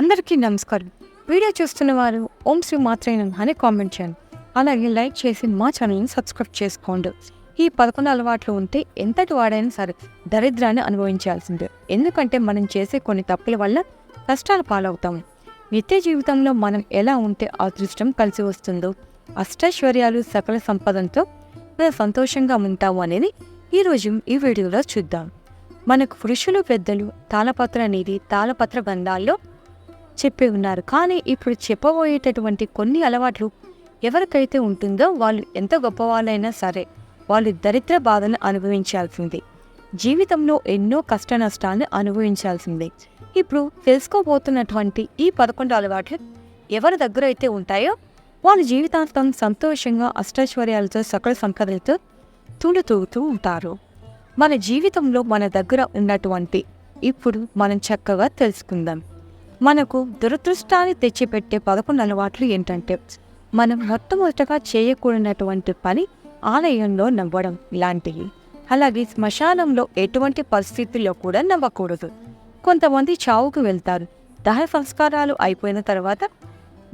అందరికీ నమస్కారం. వీడియో చూస్తున్న వారు ఓం శ్రీ మాత్రైన అని కామెంట్ చేయండి. అలాగే లైక్ చేసి మా ఛానల్ని సబ్స్క్రైబ్ చేసుకోండి. ఈ పదకొండు అలవాట్లు ఉంటే ఎంతటి వాడైనా సరే దరిద్రాన్ని అనుభవించాల్సిందే. ఎందుకంటే మనం చేసే కొన్ని తప్పుల వల్ల కష్టాలు పాలవుతాము నిత్య జీవితంలో మనం ఎలా ఉంటే అదృష్టం కలిసి వస్తుందో అష్టైశ్వర్యాలు సకల సంపదంతో మనం సంతోషంగా ఉంటాము అనేది ఈరోజు ఈ వీడియోలో చూద్దాం. మనకు పురుషులు పెద్దలు తాళపత్ర అనేది తాళపత్ర బంధాల్లో చెప్పి ఉన్నారు. కానీ ఇప్పుడు చెప్పబోయేటటువంటి కొన్ని అలవాట్లు ఎవరికైతే ఉంటుందో వాళ్ళు ఎంత గొప్పవాళ్ళైనా సరే వాళ్ళు దరిద్ర బాధను అనుభవించాల్సిందే. జీవితంలో ఎన్నో కష్ట నష్టాలను అనుభవించాల్సిందే. ఇప్పుడు తెలుసుకోబోతున్నటువంటి ఈ పదకొండు అలవాట్లు ఎవరి దగ్గర అయితే ఉంటాయో వాళ్ళ జీవితాంతం సంతోషంగా అష్టైశ్వర్యాలతో సకల సంపదలతో తుండుతూగుతూ ఉంటారు. మన జీవితంలో మన దగ్గర ఉన్నటువంటి ఇప్పుడు మనం చక్కగా తెలుసుకుందాం. మనకు దురదృష్టాన్ని తెచ్చిపెట్టే పదకొండు అలవాట్లు ఏంటంటే మనం మొట్టమొదటగా చేయకూడనటువంటి పని ఆలయంలో నవ్వడం ఇలాంటివి. అలాగే శ్మశానంలో ఎటువంటి పరిస్థితుల్లో కూడా నవ్వకూడదు. కొంతమంది చావుకు వెళ్తారు. దహన సంస్కారాలు అయిపోయిన తర్వాత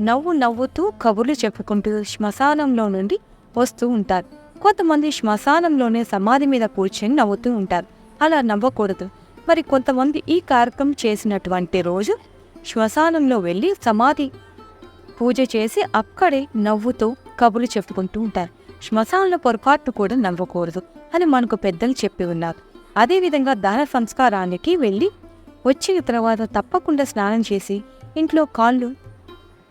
నవ్వు నవ్వుతూ కబుర్లు చెప్పుకుంటూ శ్మశానంలో నుండి వస్తూ ఉంటారు. కొంతమంది శ్మశానంలోనే సమాధి మీద కూర్చొని నవ్వుతూ ఉంటారు. అలా నవ్వకూడదు. మరి కొంతమంది ఈ కార్యక్రమం చేసినటువంటి రోజు శ్మశానంలో వెళ్ళి సమాధి పూజ చేసి అక్కడే నవ్వుతూ కబులు చెప్పుకుంటూ ఉంటారు. శ్మశానంలో పొరపాటు కూడా నవ్వకూడదు అని మనకు పెద్దలు చెప్పి ఉన్నారు. అదేవిధంగా దాన సంస్కారానికి వెళ్ళి వచ్చిన తర్వాత తప్పకుండా స్నానం చేసి ఇంట్లో కాళ్ళు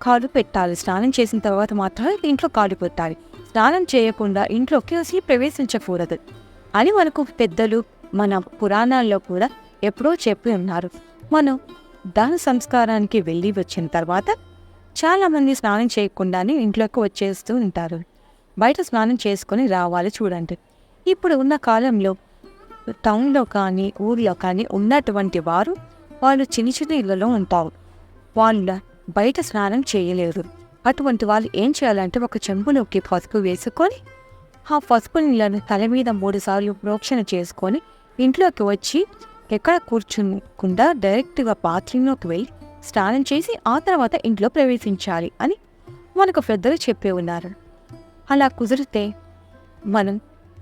కాలు పెట్టాలి. స్నానం చేసిన తర్వాత మాత్రమే ఇంట్లో కాలు పెట్టాలి. స్నానం చేయకుండా ఇంట్లోకి అసలు ప్రవేశించకూడదు అని మనకు పెద్దలు మన పురాణాల్లో కూడా ఎప్పుడో చెప్పి ఉన్నారు. మనం దాన సంస్కారానికి వెళ్ళి వచ్చిన తర్వాత చాలామంది స్నానం చేయకుండానే ఇంట్లోకి వచ్చేస్తూ ఉంటారు. బయట స్నానం చేసుకొని రావాలి చూడండి. ఇప్పుడు ఉన్న కాలంలో టౌన్లో కానీ ఊర్లో కానీ ఉన్నటువంటి వారు వాళ్ళు చిన్న చిన్న ఇళ్ళలో ఉంటారు. వాళ్ళ బయట స్నానం చేయలేరు. అటువంటి వాళ్ళు ఏం చేయాలంటే ఒక చెంబులోకి పసుపు వేసుకొని ఆ పసుపు నీళ్ళను తల మీద మూడు సార్లు ప్రోక్షణ చేసుకొని ఇంట్లోకి వచ్చి ఎక్కడ కూర్చునకుండా డైరెక్ట్గా బాత్రూంలోకి వెళ్ళి స్నానం చేసి ఆ తర్వాత ఇంట్లో ప్రవేశించాలి అని మనకు పెద్దలు చెప్పే ఉన్నారు. అలా కుదిరితే మనం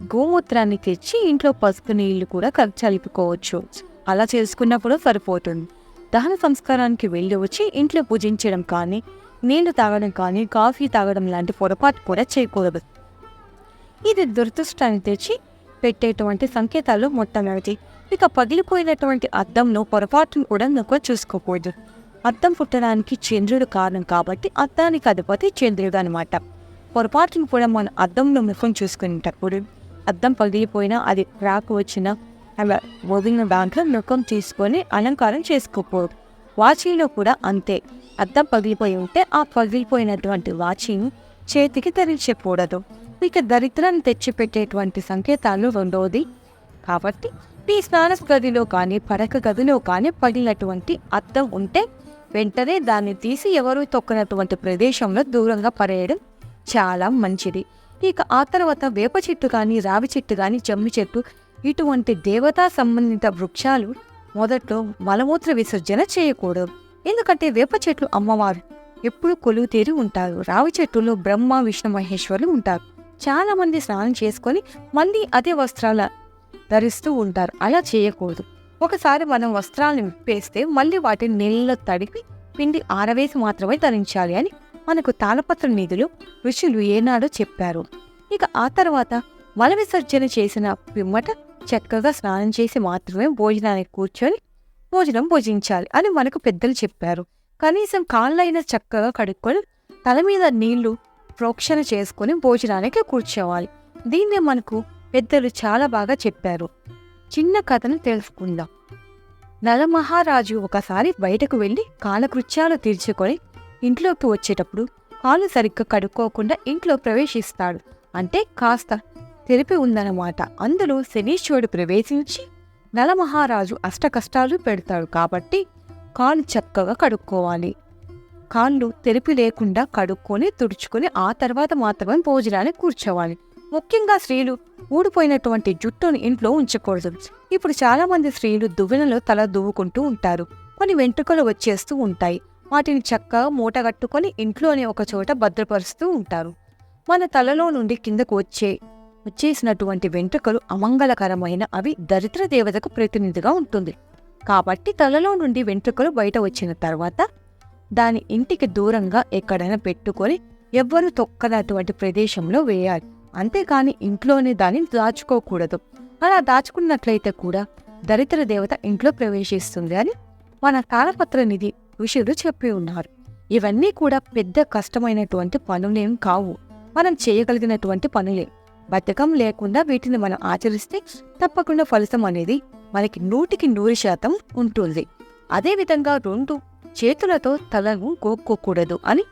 గోమూత్రాన్ని తెచ్చి ఇంట్లో పసుపు నీళ్ళు కూడా కల్ చలుపుకోవచ్చు అలా చేసుకున్నప్పుడు సరిపోతుంది. దహన సంస్కారానికి వెళ్ళి వచ్చి ఇంట్లో పూజించడం కానీ నీళ్ళు తాగడం కానీ కాఫీ తాగడం లాంటి పొరపాటు కూడా చేయకూడదు. ఇది దురదృష్టాన్ని తెచ్చి పెట్టేటువంటి సంకేతాలు మొట్టమొదటి ఇక పగిలిపోయినటువంటి అద్దంను పొరపాటును కూడా నొక్క చూసుకోకూడదు. అద్దం పుట్టడానికి చంద్రుడు కారణం కాబట్టి అద్దానికి అధిపతి చంద్రుడు అనమాట పొరపాటును కూడా మన అద్దంలో ముఖం చూసుకునేటప్పుడు అద్దం పగిలిపోయినా అది రాకు వచ్చిన అలా వదిలిన దాంట్లో ముఖం తీసుకొని అలంకారం చేసుకోకూడదు. వాచీలో కూడా అంతే. అద్దం పగిలిపోయి ఉంటే ఆ పగిలిపోయినటువంటి వాచీని చేతికి ధరించకూడదు ఇక దరిద్రాన్ని తెచ్చిపెట్టేటువంటి సంకేతాలు రెండవది కాబట్టి ఈ స్నాన గదిలో కానీ పడక గదిలో కానీ పడినటువంటి అద్దం ఉంటే వెంటనే దాన్ని తీసి ఎవరు తొక్కినటువంటి ప్రదేశంలో దూరంగా పడేయడం చాలా మంచిది. ఇక ఆ తర్వాత వేప చెట్టు కానీ రావి చెట్టు కానీ జమ్మి చెట్టు ఇటువంటి దేవతా సంబంధిత వృక్షాలు మొదట్లో మలమూత్ర విసర్జన చేయకూడదు. ఎందుకంటే వేప చెట్లు అమ్మవారు ఎప్పుడు కొలువు తీరి ఉంటారు. రావి చెట్టులో బ్రహ్మ విష్ణు మహేశ్వరులు ఉంటారు. చాలా మంది స్నానం చేసుకొని మళ్ళీ అదే వస్త్రాల ధరిస్తూ ఉంటారు. అలా చేయకూడదు. ఒకసారి మనం వస్త్రాలను విప్పేస్తే మళ్ళీ వాటిని నీళ్ళలో తడిపి పిండి ఆరవేసి మాత్రమే ధరించాలి అని మనకు తాళపత్ర నిధులు ఋషులు ఏనాడో చెప్పారు. ఇక ఆ తర్వాత మల విసర్జన చేసిన పిమ్మట చక్కగా స్నానం చేసి మాత్రమే భోజనానికి కూర్చొని భోజనం భోజించాలి అని మనకు పెద్దలు చెప్పారు. కనీసం కాళ్ళైనా చక్కగా కడుక్కొని తల మీద నీళ్ళు ప్రోక్షణ చేసుకొని భోజనానికి కూర్చోవాలి. దీన్నే మనకు పెద్దలు చాలా బాగా చెప్పారు. చిన్న కథను తెలుసుకుందాం. నలమహారాజు ఒకసారి బయటకు వెళ్ళి కాలకృత్యాలు తీర్చుకొని ఇంట్లోకి వచ్చేటప్పుడు కాలు సరిగ్గా కడుక్కోకుండా ఇంట్లో ప్రవేశిస్తాడు. అంటే కాస్త తెలిపి ఉందన్నమాట. అందులో శనీశ్వరుడు ప్రవేశించి నలమహారాజు అష్ట కష్టాలు పెడతాడు కాబట్టి కాలు చక్కగా కడుక్కోవాలి. కాళ్ళు తెరిపి లేకుండా కడుక్కొని తుడుచుకొని ఆ తర్వాత మాత్రమే భోజనానికి కూర్చోవాలి. ముఖ్యంగా స్త్రీలు ఊడిపోయినటువంటి జుట్టును ఇంట్లో ఉంచకూడదు. ఇప్పుడు చాలా మంది స్త్రీలు దువ్వెనలో తల దువ్వుకుంటూ ఉంటారు. కొన్ని వెంట్రుకలు వచ్చేస్తూ ఉంటాయి. వాటిని చక్కగా మూటగట్టుకొని ఇంట్లోనే ఒక చోట భద్రపరుస్తూ ఉంటారు. మన తలలో నుండి కిందకు వచ్చే వచ్చేసినటువంటి వెంట్రుకలు అమంగళకరమైన అవి దరిద్ర దేవతకు ప్రతినిధిగా ఉంటుంది. కాబట్టి తలలో నుండి వెంట్రుకలు బయట వచ్చిన తర్వాత దాని ఇంటికి దూరంగా ఎక్కడైనా పెట్టుకొని ఎవ్వరూ తొక్కనటువంటి ప్రదేశంలో వేయాలి. అంతేకాని ఇంట్లోనే దాన్ని దాచుకోకూడదు. అలా దాచుకున్నట్లయితే కూడా దరిద్ర దేవత ఇంట్లో ప్రవేశిస్తుంది అని మన కాలపత్ర నిధి ఋషులు చెప్పి ఉన్నారు. ఇవన్నీ కూడా పెద్ద కష్టమైనటువంటి పనులేం కావు. మనం చేయగలిగినటువంటి పనులే. బద్ధకం లేకుండా వీటిని మనం ఆచరిస్తే తప్పకుండా ఫలితం అనేది మనకి నూటికి నూరు శాతం ఉంటుంది. అదేవిధంగా రెండు చేతులతో తలను గోక్కోకూడదు అని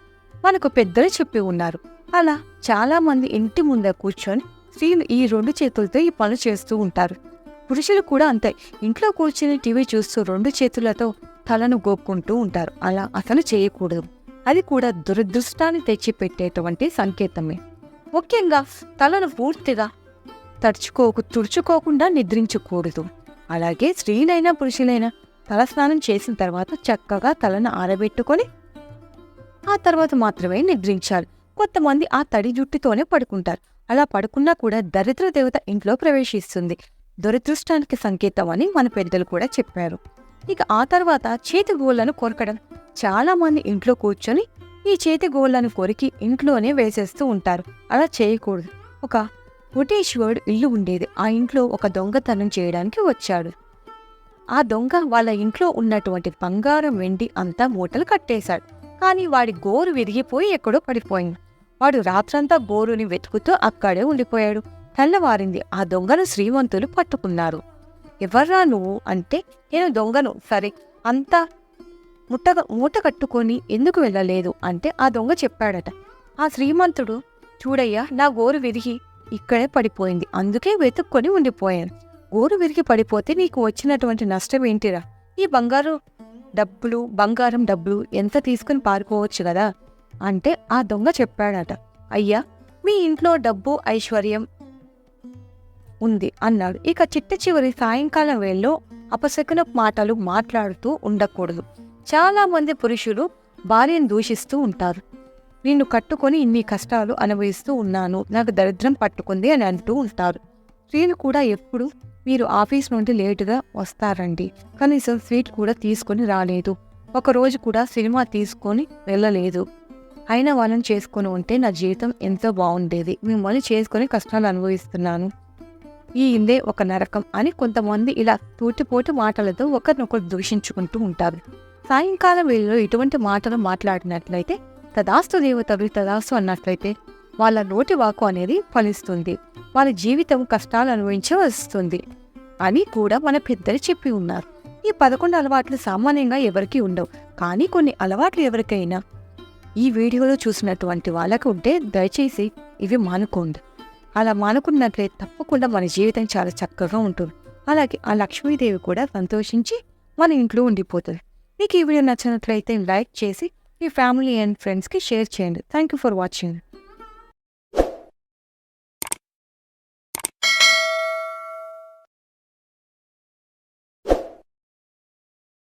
మనకు పెద్దలు చెప్పి ఉన్నారు. అలా చాలామంది ఇంటి ముందే కూర్చొని స్త్రీలు ఈ రెండు చేతులతో ఈ పనులు చేస్తూ ఉంటారు. పురుషులు కూడా అంతే. ఇంట్లో కూర్చొని టీవీ చూస్తూ రెండు చేతులతో తలను గోక్కుంటూ ఉంటారు. అలా అసలు చేయకూడదు. అది కూడా దురదృష్టాన్ని తెచ్చిపెట్టేటువంటి సంకేతమే. ముఖ్యంగా తలను పూర్తిగా తడుచుకోకు తుడుచుకోకుండా నిద్రించకూడదు. అలాగే స్త్రీలైనా పురుషులైనా తలస్నానం చేసిన తర్వాత చక్కగా తలను ఆరబెట్టుకొని ఆ తర్వాత మాత్రమే నిద్రించాలి. కొంతమంది ఆ తడి జుట్టుతోనే పడుకుంటారు. అలా పడుకున్నా కూడా దరిద్ర దేవత ఇంట్లో ప్రవేశిస్తుంది. దురదృష్టానికి సంకేతం అని మన పెద్దలు కూడా చెప్పారు. ఇక ఆ తర్వాత చేతి గోళ్ళను కొరకడం. చాలా మంది ఇంట్లో కూర్చొని ఈ చేతి గోళ్ళను కొరికి ఇంట్లోనే వేసేస్తూ ఉంటారు. అలా చేయకూడదు. ఒక కోటేశ్వరుడు ఇల్లు ఉండేది. ఆ ఇంట్లో ఒక దొంగతనం చేయడానికి వచ్చాడు. ఆ దొంగ వాళ్ళ ఇంట్లో ఉన్నటువంటి బంగారం వెండి అంతా మూటలు కట్టేశాడు. కానీ వాడి గోరు విరిగిపోయి ఎక్కడో పడిపోయింది. వాడు రాత్రంతా గోరుని వెతుకుతూ అక్కడే ఉండిపోయాడు. తెల్లవారింది ఆ దొంగను శ్రీమంతులు పట్టుకున్నారు. ఎవర్రా నువ్వు అంటే నేను దొంగను. సరే అంతా ముట్టగా మూట కట్టుకొని ఎందుకు వెళ్ళలేదు అంటే ఆ దొంగ చెప్పాడట. ఆ శ్రీమంతుడు చూడయ్యా నా గోరు విరిగి ఇక్కడే పడిపోయింది. అందుకే వెతుక్కొని ఉండిపోయాను. గోరు విరిగి పడిపోతే నీకు వచ్చినటువంటి నష్టం ఏంటిరా? ఈ బంగారు డబ్బులు బంగారం డబ్బులు ఎంత తీసుకుని పారిపోవచ్చు కదా? అంటే ఆ దొంగ చెప్పాడట. అయ్యా మీ ఇంట్లో డబ్బు ఐశ్వర్యం ఉంది అన్నాడు. ఇక చిట్ట చివరి సాయంకాలం వేళలో అపశకున మాటలు మాట్లాడుతూ ఉండకూడదు. చాలా మంది పురుషులు భార్యను దూషిస్తూ ఉంటారు. నిన్ను కట్టుకొని ఇన్ని కష్టాలు అనుభవిస్తూ ఉన్నాను. నాకు దరిద్రం పట్టుకుంది అని అంటూ ఉంటారు. స్త్రీలు కూడా ఎప్పుడు మీరు ఆఫీస్ నుండి లేటుగా వస్తారండి. కనీసం స్వీట్ కూడా తీసుకొని రాలేదు. ఒకరోజు కూడా సినిమా తీసుకొని వెళ్ళలేదు. అయినా వాళ్ళని చేసుకొని ఉంటే నా జీవితం ఎంతో బాగుండేది. మిమ్మల్ని చేసుకొని కష్టాలు అనుభవిస్తున్నాను. ఈ ఇందే ఒక నరకం అని కొంతమంది ఇలా తూటిపోటు మాటలతో ఒకరినొకరు దూషించుకుంటూ ఉంటారు. సాయంకాలం వీళ్ళలో ఇటువంటి మాటలు మాట్లాడినట్లయితే తదాస్తు దేవతలు తదాస్తు అన్నట్లయితే వాళ్ళ నోటి వాకు అనేది ఫలిస్తుంది. వాళ్ళ జీవితం కష్టాలు అనుభవించవస్తుంది అని కూడా మన పెద్దలు చెప్పి ఉన్నారు. ఈ పదకొండు అలవాట్లు సామాన్యంగా ఎవరికీ ఉండవు. కానీ కొన్ని అలవాట్లు ఎవరికైనా ఈ వీడియోలో చూసినటువంటి వాళ్ళకు ఉంటే దయచేసి ఇవి మానుకోండి. అలా మానుకున్నట్లయితే తప్పకుండా మన జీవితం చాలా చక్కగా ఉంటుంది. అలాగే ఆ లక్ష్మీదేవి కూడా సంతోషించి మన ఇంట్లో ఉండిపోతుంది. మీకు ఈ వీడియో నచ్చినట్లయితే లైక్ చేసి మీ ఫ్యామిలీ అండ్ ఫ్రెండ్స్కి షేర్ చేయండి. Thank you for watching